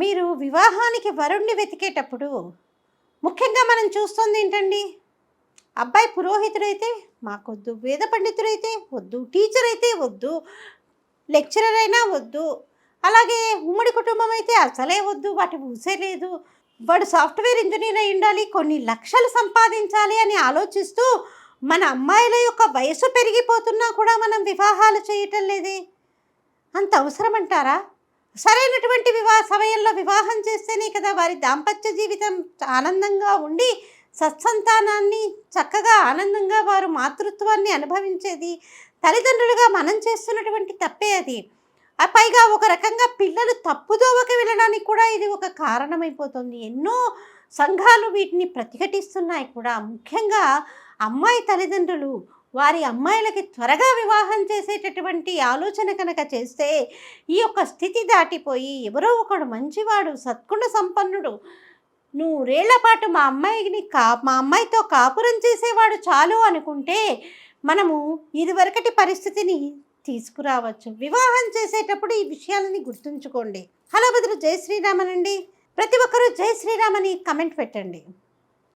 మీరు వివాహానికి వరుణ్ణి వెతికేటప్పుడు ముఖ్యంగా మనం చూస్తుంది ఏంటండి? అబ్బాయి పురోహితుడైతే మాకొద్దు వేద పండితుడైతే వద్దు టీచర్ అయితే వద్దు లెక్చరర్ అయినా వద్దు అలాగే ఉమ్మడి కుటుంబం అయితే అసలే వద్దు వాటి ఊసే లేదు. వాడు సాఫ్ట్వేర్ ఇంజనీర్ అయి ఉండాలి కొన్ని లక్షలు సంపాదించాలి అని ఆలోచిస్తూ మన అమ్మాయిల యొక్క వయసు పెరిగిపోతున్నా కూడా మనం వివాహాలు చేయటం లేదే. అంత అవసరం అంటారా సరైనటువంటి వివాహ సమయంలో వివాహం చేస్తేనే కదా వారి దాంపత్య జీవితం ఆనందంగా ఉండి సత్సంతానాన్ని చక్కగా ఆనందంగా వారు మాతృత్వాన్ని అనుభవించేది తల్లిదండ్రులుగా మనం చేస్తున్నటువంటి తప్పే అది. ఆ పైగా ఒక రకంగా పిల్లలు తప్పుదోవకి వెళ్ళడానికి కూడా ఇది ఒక కారణమైపోతుంది. ఎన్నో సంఘాలు వీటిని ప్రతిఘటిస్తున్నాయి కూడా. ముఖ్యంగా అమ్మాయి తల్లిదండ్రులు వారి అమ్మాయిలకి త్వరగా వివాహం చేసేటటువంటి ఆలోచన కనుక చేస్తే ఈ యొక్క స్థితి దాటిపోయి ఎవరో ఒకడు మంచివాడు సత్గుణ సంపన్నుడు. నూరేళ్ళ పాటు మా అమ్మాయిని కా మా అమ్మాయితో కాపురం చేసేవాడు చాలు అనుకుంటే మనము ఇదివరకటి పరిస్థితిని తీసుకురావచ్చు. వివాహం చేసేటప్పుడు ఈ విషయాలని గుర్తుంచుకోండి. హలో బదులు జై శ్రీరామనండి. ప్రతి ఒక్కరూ జై శ్రీరామని కమెంట్ పెట్టండి.